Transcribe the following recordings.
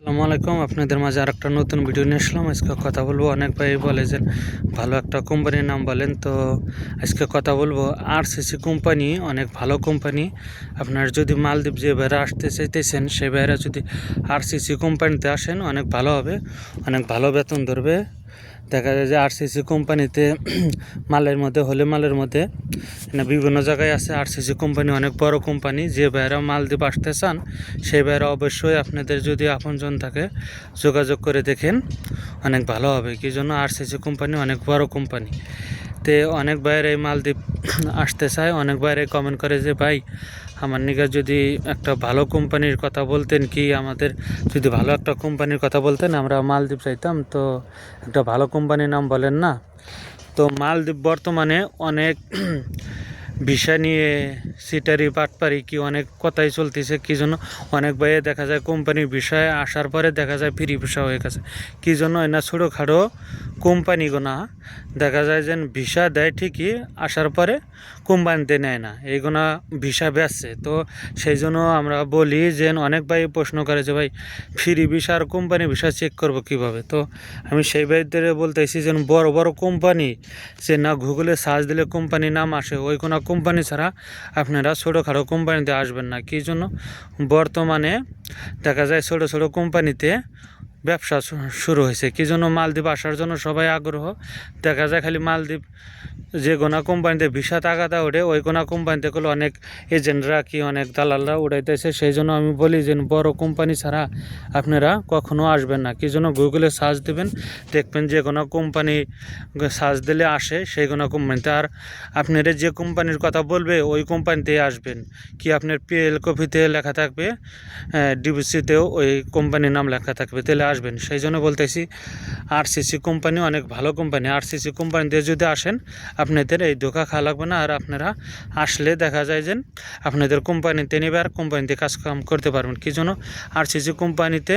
আসসালামু আলাইকুম। আপনাদের মাঝে আর একটা নতুন ভিডিও নিয়ে আসলাম। আজকে কথা বলব অনেক ভাই বলে যে ভালো একটা কোম্পানির নাম বলেন। তো আজকে কথা বলব আর সিসি কোম্পানি অনেক ভালো কোম্পানি আপনার যদি মালদ্বীপ যে বাইরে আসতে চাইতেছেন, সে বাইরে যদি আর সিসি কোম্পানিতে আসেন, অনেক ভালো হবে। অনেক ভালো বেতন ধরবে। দেখা যায় যে আরসিসি কোম্পানিতে মালের মধ্যে, হলে মালের মধ্যে বিভিন্ন জায়গায় আছে আরসিসি কোম্পানি অনেক বড় কোম্পানি যে ভাইরা মাল দিয়ে আসতে চান, সেই ভাইরা অবশ্যই আপনাদের যদি আপনজন থাকে, যোগাযোগ করে দেখেন, অনেক ভালো হবে। কি জন্য? আরসিসি কোম্পানি অনেক বড় কোম্পানি তে অনেক এই মালদ্বীপ আসতে চায়, অনেক বাইরে কমেন্ট করে যে, ভাই, আমার নিকা যদি একটা ভালো কোম্পানির কথা বলতেন কি, আমাদের যদি ভালো একটা কোম্পানির কথা বলতেন, আমরা মালদ্বীপ চাইতাম তো একটা ভালো কোম্পানির নাম বলেন না। তো মালদ্বীপ বর্তমানে অনেক ভিসা নিয়ে সিটারি পাটপারি কি অনেক কথাই চলতেছে, কি জন্য? অনেক বাইরে দেখা যায় কোম্পানির বিষয়ে আসার পরে দেখা যায় ফ্রি ভিসা হয়ে গেছে। কি জন্য? এনা ছোটোখাটো কোম্পানিগুনা দেখা যায় যে ভিসা দেয় ঠিকই, আসার পরে কোম্পানিতে নেয় না। এইগুলা ভিসা বেচছে। তো সেই জন্য আমরা বলি যে অনেক ভাই প্রশ্ন করে যে, ভাই, ফ্রি ভিসা আর কোম্পানি ভিসা চেক করব কীভাবে? তো আমি সেই ভাইদের বলতেছি যে বড় বড় কোম্পানি, যে না গুগলে সার্চ দিলে কোম্পানি নাম আসে, ওই কোনো কোম্পানি ছাড়া আপনারা ছোটোখাটো কোম্পানিতে আসবেন না। কী জন্য? বর্তমানে দেখা যায় ছোটো ছোটো কোম্পানিতে ব্যবসা শুরু হয়েছে। কী জন্য মালদ্বীপ আসার জন্য সবাই আগ্রহ? দেখা যায় খালি মালদ্বীপ যে গোনা কোম্পানিতে ভিসা তাগাদা ওঠে, ওই গোনা কোম্পানিতে গুলো অনেক এজেন্টরা কি অনেক দালালরা উড়াইতেছে। সেই জন্য আমি বলি যে বড় কোম্পানি ছাড়া আপনারা কখনো আসবেন না। কি জন্য গুগলে সার্চ দেবেন, দেখবেন যে কোনো কোম্পানি সার্চ দিলে আসে, সেই কোনো কোম্পানিতে। আর আপনারা যে কোম্পানির কথা বলবে, ওই কোম্পানিতেই আসবেন। কি আপনার পিএল কপিতে লেখা থাকবে ডিবিসিতেও ওই কোম্পানির নাম লেখা থাকবে। তাহলে আসবেন। সেই জন্য বলতেছি আরসিসি কোম্পানি অনেক ভালো কোম্পানি আরসিসি কোম্পানিতে যদি আসেন, আপনাদের এই ধোকা খাওয়া লাগবে না। আর আপনারা আসলে দেখা যায় যে আপনাদের কোম্পানিতে নেবে আর কোম্পানিতে কাজ কাম করতে পারবেন। কি জন্য? আরসিসি কোম্পানিতে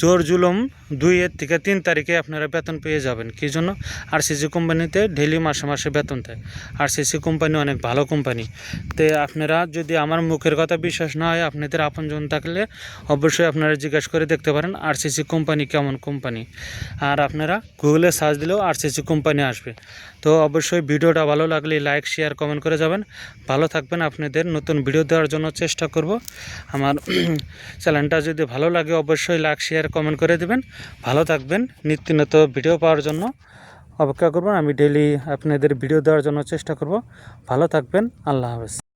জোর জুলুম দুইয়ের থেকে তিন তারিখে আপনারা বেতন পেয়ে যাবেন। কি জন্য? আরসিসি কোম্পানিতে ডেলি মাসে মাসে বেতন দেয়। আরসিসি কোম্পানি অনেক ভালো কোম্পানি তে আপনারা যদি আমার মুখের কথা বিশ্বাস না হয়, আপনাদের আপনজন থাকলে অবশ্যই আপনারা জিজ্ঞেস করে দেখতে পারেন। আরসিসি কোম্পানি, কেমন কোম্পানি? আর আপনারা গুগলে সার্চ দিলেও আরসিসি কোম্পানি আসবে। তো অবশ্যই ভিডিওটা ভালো লাগলে লাইক শেয়ার কমেন্ট করে যাবেন। ভালো থাকবেন, আপনাদের নতুন ভিডিও দেওয়ার জন্য চেষ্টা করব। আমার চ্যানেলটা যদি ভালো লাগে, অবশ্যই লাইক শেয়ার কমেন্ট করে দেবেন। ভালো থাকবেন, নিত্য নতুন ভিডিও পাওয়ার জন্য। অপেক্ষা করবেন, আমি ডেলি আপনাদের ভিডিও দেওয়ার জন্য চেষ্টা করব। ভালো থাকবেন, আল্লাহ হাফেজ।